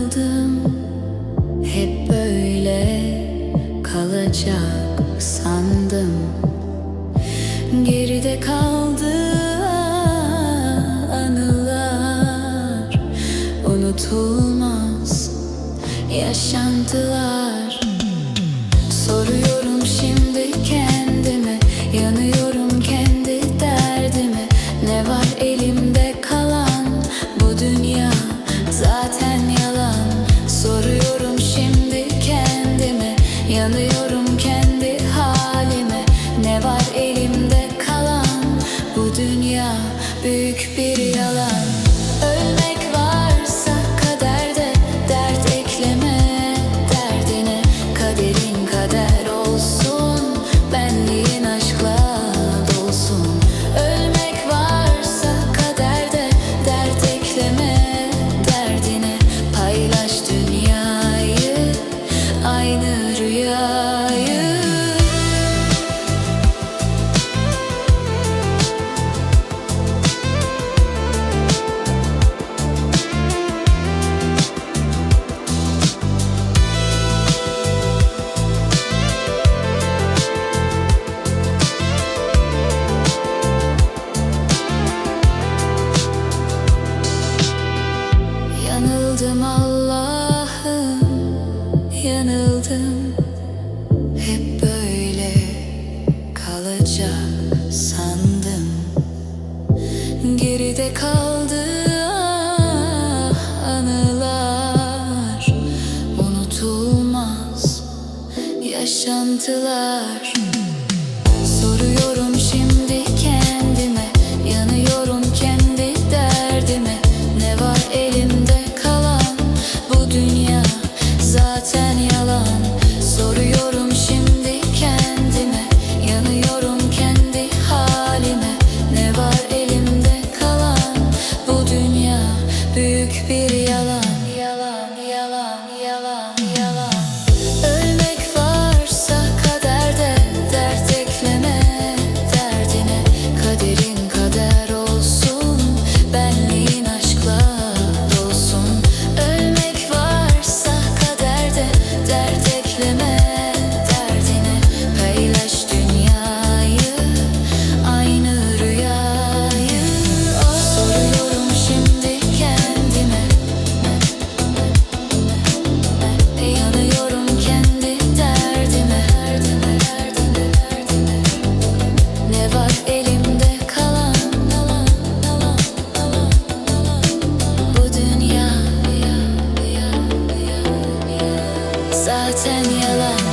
aldım Hep böyle kalacak sandım. Geride kaldı anılar Unutulmaz yaşantılar. Soruyor Yanıyorum kendi halime. Ne var elimde kalan? Bu dünya büyük bir Geride kaldı anılar. Unutulmaz yaşantılar. could be zaten yalan.